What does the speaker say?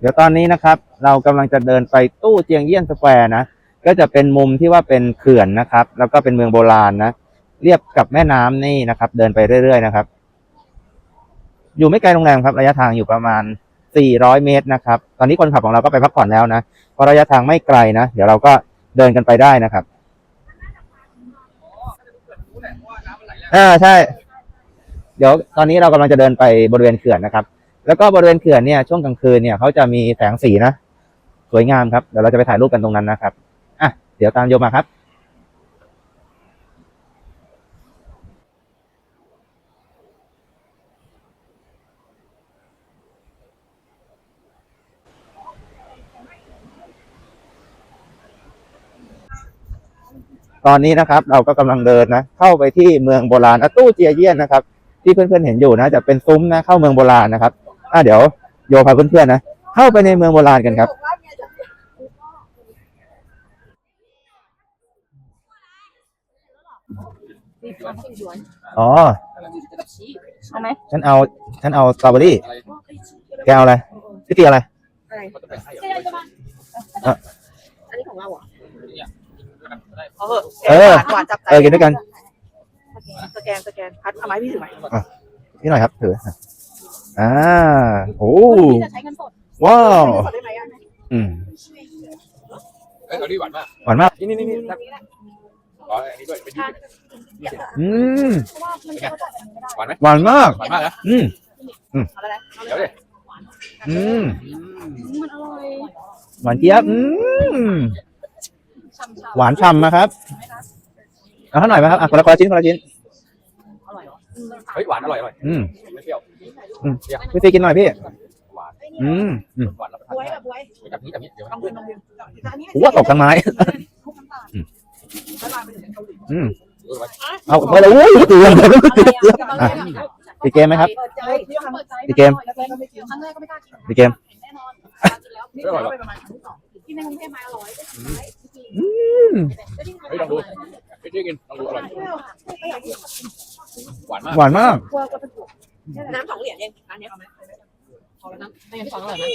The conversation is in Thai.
เดี๋ยวตอนนี้นะครับ เรากำลังจะเดินไปตู้เจียงเยี่ยนสแควร์นะ ก็จะเป็นมุมที่ว่าเป็นเขื่อนนะครับ แล้วก็เป็นเมืองโบราณนะ เรียบกับแม่น้ำนี่นะครับ เดินไปเรื่อยๆนะครับ อยู่ไม่ไกลโรงแรมครับระยะทางอยู่ประมาณ 400 เมตรนะครับ ตอนนี้คนขับของเราก็ไปพักผ่อนแล้วนะ เพราะระยะทางไม่ไกลนะ เดี๋ยวเราก็เดินกันไปได้นะครับอ่าใช่ เดี๋ยวตอนนี้เรากำลังจะเดินไปบริเวณเขื่อนนะครับ แล้วก็บริเวณเขื่อนเนี่ยช่วงกลางคืนเนี่ยเขาจะมีแสงสีนะสวยงามครับเดี๋ยวเราจะไปถ่ายรูปกันตรงนั้นนะครับอะเดี๋ยวตามโยมมาครับตอนนี้นะครับเราก็กำลังเดินนะเข้าไปที่เมืองโบราณอตู้เจียเยี่ยนนะครับ ที่เพื่อนๆเห็นอยู่นะจะเป็นซุ้มนะเข้าเมืองโบราณนะครับ อะเดี๋ยวโยพาเพื่อนๆนะเข้าไปในเมืองโบราณกันครับ อ๋อเอาไหมฉันเอาฉันเอาสตรอเบอรี่แกเอาอะไรพี่ตีอะไรอะไรอะอันนี้ของเราเหรอเอาเหอะเออหวานหวานจับใจเออกินด้วยกันสแกนสแกนพัดเอาไม้พี่ถือไหมนี่หน่อยครับถือ อ่าโอ้ที่จะใช้เงินสดว้าวขอได้ไหมอะอืมเอ้ยเอาดิหวานมากหวานมากนี่นี่นี่นี่ครับอ๋ออันนี้ด้วยเป็นยี่สิบอืมเพราะว่ามันจะจ่ายแบบนี้ไม่ได้หวานไหมหวานมากหวานมากนะอืมเอาแล้วนะเดี๋ยวดิอืมมันอร่อยหวานเจี๊ยบอืมช่ำๆหวานฉ่ำนะครับเอาเท่าหน่อยไหมครับอะคนละคนละชิ้นคนละชิ้นอร่อยเหรอเฮ้ยหวานอร่อยอร่อยอืมไม่เปรี้ยว อืมพี่ตีกินหน่อยพี่หวานอืมอืมหวานแล้วบวยแบบบวยจับนี้จับนี้เดี๋ยวลองดูลองดูอันนี้หัวตกทั้งไม้ ทุกน้ำตาลแล้วลามไปถึงเกาหลีอืมดูไปเอาไปเลยอุ้ยเตือนเลยเตือนเตือนอะอีกเกมไหมครับเปิดใจที่ทำเปิดใจอีกเกมแล้วก็ไม่กินครั้งแรกก็ไม่กล้ากินอีกเกมแน่นอนกินแล้วนี่เราไปประมาณที่สองกินในกรุงเทพมาอร่อยได้กินไหมอืมเฮ้ยลองดูพี่ช่วยกินลองดูอร่อยหวานมากหวานมากกลัวกลัวเป็นปวด น้ำสองเหรียญเองอันนี้เอาไหมพอแล้วนะไม่งั้นฟังอร่อยนะ